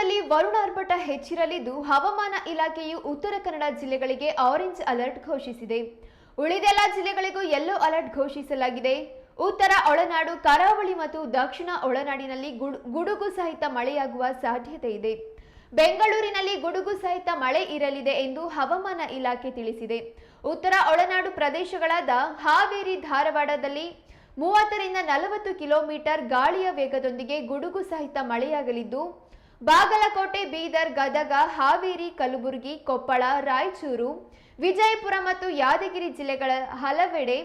ರಾಜ್ಯದಲ್ಲಿ ವರುಣಾರ್ಭಟ ಹೆಚ್ಚಿರಲಿದ್ದು, ಹವಾಮಾನ ಇಲಾಖೆಯು ಉತ್ತರ ಕನ್ನಡ ಜಿಲ್ಲೆಗಳಿಗೆ ಆರೆಂಜ್ ಅಲರ್ಟ್ ಘೋಷಿಸಿದೆ. ಉಳಿದೆಲ್ಲ ಜಿಲ್ಲೆಗಳಿಗೂ ಯೆಲ್ಲೋ ಅಲರ್ಟ್ ಘೋಷಿಸಲಾಗಿದೆ. ಉತ್ತರ ಒಳನಾಡು, ಕರಾವಳಿ ಮತ್ತು ದಕ್ಷಿಣ ಒಳನಾಡಿನಲ್ಲಿ ಗುಡು- ಗುಡುಗು ಸಹಿತ ಮಳೆಯಾಗುವ ಸಾಧ್ಯತೆ ಇದೆ. ಬೆಂಗಳೂರಿನಲ್ಲಿ ಗುಡುಗು ಸಹಿತ ಮಳೆ ಇರಲಿದೆ ಎಂದು ಹವಾಮಾನ ಇಲಾಖೆ ತಿಳಿಸಿದೆ. ಉತ್ತರ ಒಳನಾಡು ಪ್ರದೇಶಗಳಾದ ಹಾವೇರಿ, ಧಾರವಾಡದಲ್ಲಿ ಮೂವತ್ತರಿಂದ ನಲವತ್ತು ಕಿಲೋಮೀಟರ್ ಗಾಳಿಯ ವೇಗದೊಂದಿಗೆ ಗುಡುಗು ಸಹಿತ ಮಳೆಯಾಗಲಿದ್ದು ಬಾಗಲಕೋಟೆ, ಬೀದರ್, ಗದಗ, ಹಾವೇರಿ, ಕಲಬುರಗಿ, ಕೊಪ್ಪಳ, ರಾಯಚೂರು, ವಿಜಯಪುರ ಮತ್ತು ಯಾದಗಿರಿ ಜಿಲ್ಲೆಗಳ ಹಲವೆಡೆ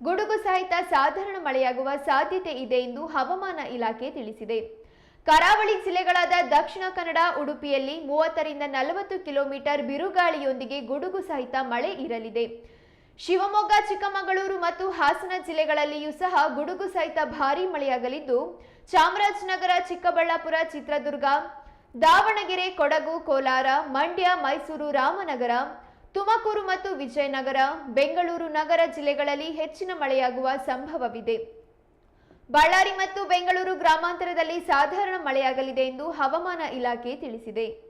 ಗುಡುಗು ಸಹಿತ ಸಾಧಾರಣ ಮಳೆಯಾಗುವ ಸಾಧ್ಯತೆ ಇದೆ ಎಂದು ಹವಾಮಾನ ಇಲಾಖೆ ತಿಳಿಸಿದೆ. ಕರಾವಳಿ ಜಿಲ್ಲೆಗಳಾದ ದಕ್ಷಿಣ ಕನ್ನಡ, ಉಡುಪಿಯಲ್ಲಿ ಮೂವತ್ತರಿಂದ ನಲವತ್ತು ಕಿಲೋಮೀಟರ್ ಬಿರುಗಾಳಿಯೊಂದಿಗೆ ಗುಡುಗು ಸಹಿತ ಮಳೆ ಇರಲಿದೆ. ಶಿವಮೊಗ್ಗ, ಚಿಕ್ಕಮಗಳೂರು ಮತ್ತು ಹಾಸನ ಜಿಲ್ಲೆಗಳಲ್ಲಿಯೂ ಸಹ ಗುಡುಗು ಸಹಿತ ಭಾರೀ ಮಳೆಯಾಗಲಿದ್ದು, ಚಾಮರಾಜನಗರ, ಚಿಕ್ಕಬಳ್ಳಾಪುರ, ಚಿತ್ರದುರ್ಗ ದಾವಣಗೆರೆ, ಕೊಡಗು, ಕೋಲಾರ, ಮಂಡ್ಯ, ಮೈಸೂರು, ರಾಮನಗರ, ತುಮಕೂರು ಮತ್ತು ವಿಜಯನಗರ, ಬೆಂಗಳೂರು ನಗರ ಜಿಲ್ಲೆಗಳಲ್ಲಿ ಹೆಚ್ಚಿನ ಮಳೆಯಾಗುವ ಸಂಭವವಿದೆ. ಬಳ್ಳಾರಿ ಮತ್ತು ಬೆಂಗಳೂರು ಗ್ರಾಮಾಂತರದಲ್ಲಿ ಸಾಧಾರಣ ಮಳೆಯಾಗಲಿದೆ ಎಂದು ಹವಾಮಾನ ಇಲಾಖೆ ತಿಳಿಸಿದೆ.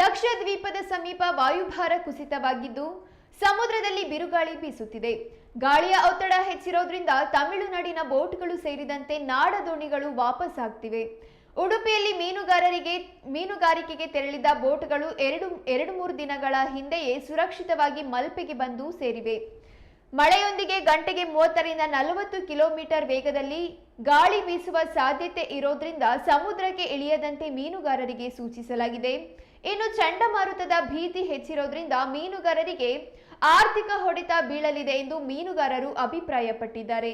ಲಕ್ಷದ್ವೀಪದ ಸಮೀಪ ವಾಯುಭಾರ ಕುಸಿತವಾಗಿದ್ದು, ಸಮುದ್ರದಲ್ಲಿ ಬಿರುಗಾಳಿ ಬೀಸುತ್ತಿದೆ. ಗಾಳಿಯ ಒತ್ತಡ ಹೆಚ್ಚಿರೋದ್ರಿಂದ ತಮಿಳುನಾಡಿನ ಬೋಟ್ಗಳು ಸೇರಿದಂತೆ ನಾಡ ದೋಣಿಗಳು ವಾಪಸ್ ಆಗ್ತಿವೆ ಉಡುಪಿಯಲ್ಲಿ ಮೀನುಗಾರರಿಗೆ, ಮೀನುಗಾರಿಕೆಗೆ ತೆರಳಿದ ಬೋಟ್ಗಳು ಎರಡು ಎರಡು ಮೂರು ದಿನಗಳ ಹಿಂದೆಯೇ ಸುರಕ್ಷಿತವಾಗಿ ಮಲ್ಪೆಗೆ ಬಂದು ಸೇರಿವೆ. ಮಳೆಯೊಂದಿಗೆ ಗಂಟೆಗೆ ಮೂವತ್ತರಿಂದ ನಲವತ್ತು ಕಿಲೋಮೀಟರ್ ವೇಗದಲ್ಲಿ ಗಾಳಿ ಬೀಸುವ ಸಾಧ್ಯತೆ ಇರೋದ್ರಿಂದ ಸಮುದ್ರಕ್ಕೆ ಇಳಿಯದಂತೆ ಮೀನುಗಾರರಿಗೆ ಸೂಚಿಸಲಾಗಿದೆ. ಇನ್ನು ಚಂಡಮಾರುತದ ಭೀತಿ ಹೆಚ್ಚಿರೋದ್ರಿಂದ ಮೀನುಗಾರರಿಗೆ ಆರ್ಥಿಕ ಹೊಡೆತ ಬೀಳಲಿದೆ ಎಂದು ಮೀನುಗಾರರು ಅಭಿಪ್ರಾಯಪಟ್ಟಿದ್ದಾರೆ.